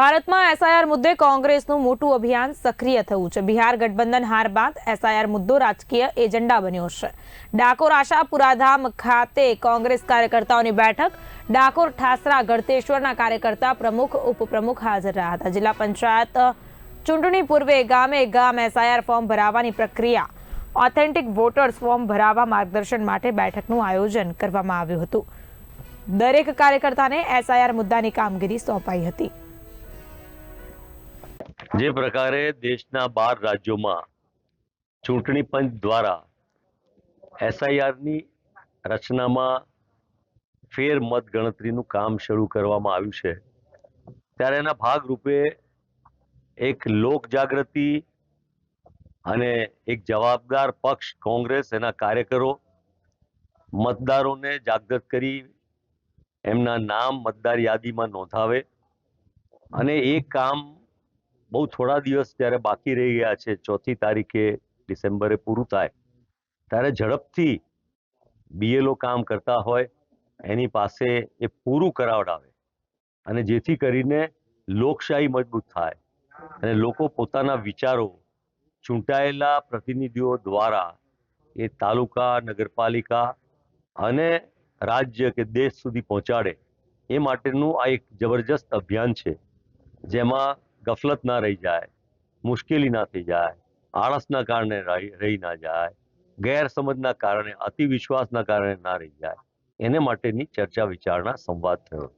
ભારતમાં એસઆઈઆર મુદ્દે કોંગ્રેસનું મોટું અભિયાન સક્રિય થયું છે. બિહાર ગઠબંધન હાર બાદ એસઆઈઆર મુદ્દો રાજકીય એજન્ડા બન્યો છે. ડાકોર આશાપુરાધામ ખાતે કોંગ્રેસ કાર્યકર્તાઓની બેઠક. ડાકોર ઠાસરા ગળતેશ્વરના કાર્યકર્તા પ્રમુખ, ઉપપ્રમુખ હાજર રહ્યા હતા. જિલ્લા પંચાયત ચૂંટણી પૂર્વે ગામે ગામ એસઆઈઆર ફોર્મ ભરાવવાની પ્રક્રિયા ઓથેન્ટિક વોટર્સ ફોર્મ ભરાવવા માર્ગદર્શન માટે બેઠકનું આયોજન કરવામાં આવ્યું હતું. દરેક કાર્યકર્તાને એસઆઈઆર મુદ્દાની કામગીરી સોંપાઈ હતી. જે પ્રકારે દેશના બાર રાજ્યોમાં ચૂંટણી પંચ દ્વારા એસઆઈઆરની રચનામાં ફેર મત ગણતરીનું કામ શરૂ કરવામાં આવ્યું છે. ત્યારે એના ભાગરૂપે એક લોક જાગૃતિ અને એક જવાબદાર પક્ષ કોંગ્રેસ એના કાર્યકરો, મતદારોને જાગૃત કરી એમના નામ મતદાર યાદીમાં નોંધાવે અને એ કામ બહુ થોડા દિવસ જ્યારે બાકી રહી ગયા છે. ચોથી તારીખે ડિસેમ્બરે પૂરું થાય. ત્યારે ઝડપથી બીએલઓ કામ કરતા હોય, એની પાસે એ પૂરું કરાવડાવે. અને જેથી કરીને લોકશાહી મજબૂત થાય. અને લોકો પોતાના વિચારો ચૂંટાયેલા પ્રતિનિધિઓ દ્વારા એ તાલુકા, નગરપાલિકા અને રાજ્ય કે દેશ સુધી પહોંચાડે. એ માટેનું આ એક જબરજસ્ત અભિયાન છે. જેમાં ગફલત ના રહી જાય, મુશ્કેલી ના થઈ જાય આળસના કારણે રહી ના જાય ગેરસમજના કારણે અતિવિશ્વાસના કારણે ના રહી જાય. એને માટેની ચર્ચા વિચારણા સંવાદ થયો.